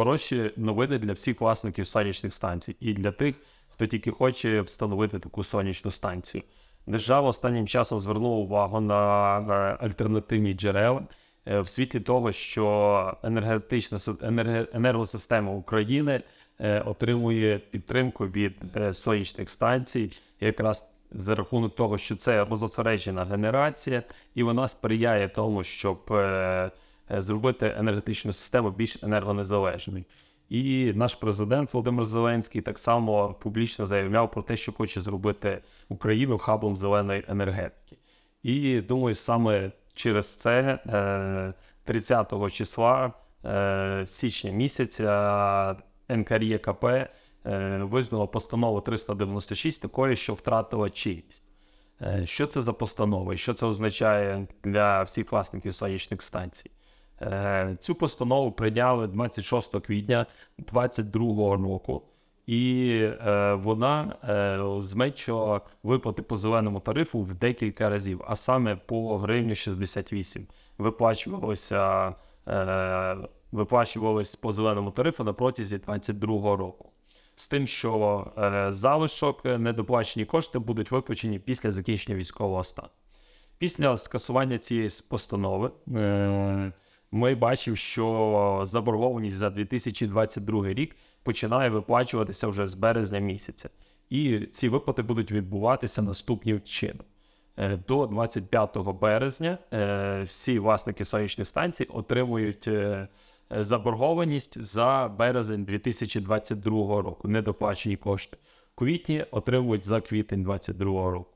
хороші новини для всіх власників сонячних станцій і для тих, хто тільки хоче встановити таку сонячну станцію. Держава останнім часом звернула увагу на, на альтернативні джерела е, в світлі того, що енергетична си- енергосистема України е, отримує підтримку від е, сонячних станцій, якраз за рахунок того, що це розосереджена генерація, і вона сприяє тому, щоб зробити енергетичну систему більш енергонезалежною. І наш президент Володимир Зеленський так само публічно заявляв про те, що хоче зробити Україну хабом зеленої енергетики. І думаю, саме через це е, 30 числа е, січня місяця НКРЄКП е, визнала постанову 396 такою, що втратила чинність. Е, Що це за постанова що це означає для всіх власників сонячних станцій? Е, Цю постанову прийняли 26 квітня 2022 року, і е, вона е, зменшила виплати по зеленому тарифу в декілька разів, а саме по гривню 68 виплачувалося, виплачувалось по зеленому тарифу на протязі 2022 року. З тим, що залишок недоплачені кошти будуть виплачені після закінчення військового стану. Після скасування цієї постанови ми бачимо, що заборгованість за 2022 рік починає виплачуватися вже з березня місяця. І ці виплати будуть відбуватися наступним чином. Е, До 25 березня е, всі власники сонячних станцій отримують е, заборгованість за березень 2022 року, недоплачені кошти. Квітні отримують за квітень 2022 року.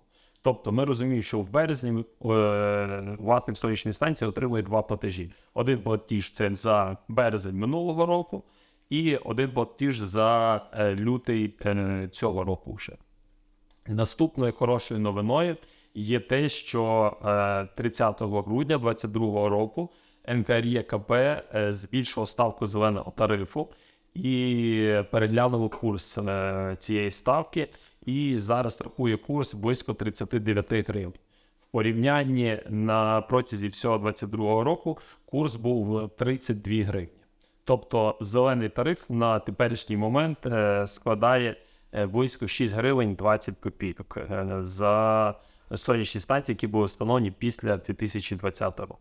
Тобто ми розуміємо, що в березні е, власник сонячної станції отримує два платежі. Один платіж це за березень минулого року, і один платіж за е, лютий е, цього року вже. Наступною хорошою новиною є те, що е, 30 грудня 2022 року НКРЄКП збільшило ставку зеленого тарифу і переглянуло курс цієї ставки, і зараз рахує курс близько 39 гривень. В порівнянні на протязі всього 2022 року курс був 32 гривні. Тобто зелений тариф на теперішній момент е, складає е, близько 6 гривень 20 копійок е, за сонячні станції, які були встановлені після 2020 року.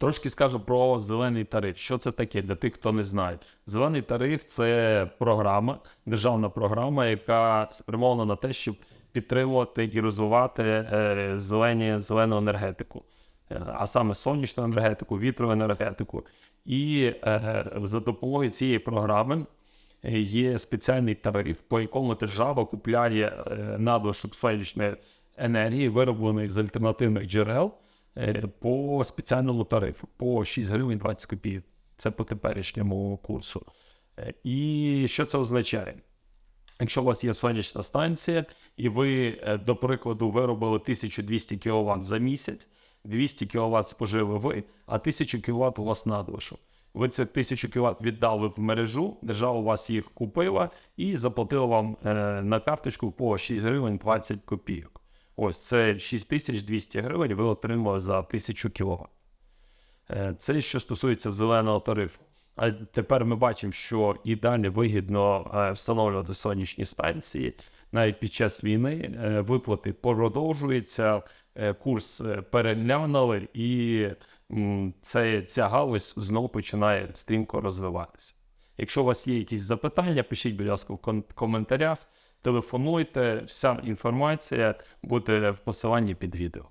Трошки скажу про зелений тариф. Що це таке для тих, хто не знає. Зелений тариф це програма, державна програма, яка спрямована на те, щоб підтримувати і розвивати е, зелені, зелену енергетику, Е, а саме сонячну енергетику, вітрову енергетику. І е, за допомогою цієї програми є спеціальний тариф, по якому держава купляє надлишок сонячної енергії, виробленої з альтернативних джерел, по спеціальному тарифу по 6 гривень 20 копійок. Це по теперішньому курсу. Е, І що це означає? Якщо у вас є сонячна станція, і ви, е, до прикладу, виробили 1200 кВт за місяць, 200 кВт спожили ви, а 1000 кВт у вас надлишок. Ви це 1000 кВт віддали в мережу, держава у вас їх купила і заплатила вам е, на карточку по 6 гривень 20 копійок. Ось це 6200 гривень ви отримали за 1000 кВт. Е, Це що стосується зеленого тарифу. А тепер ми бачимо, що і далі вигідно е, встановлювати сонячні станції навіть під час війни. е, Виплати продовжуються, курс переглянули, і це, ця галузь знову починає стрімко розвиватися. Якщо у вас є якісь запитання, пишіть, будь ласка, в коментарях, телефонуйте, вся інформація буде в посиланні під відео.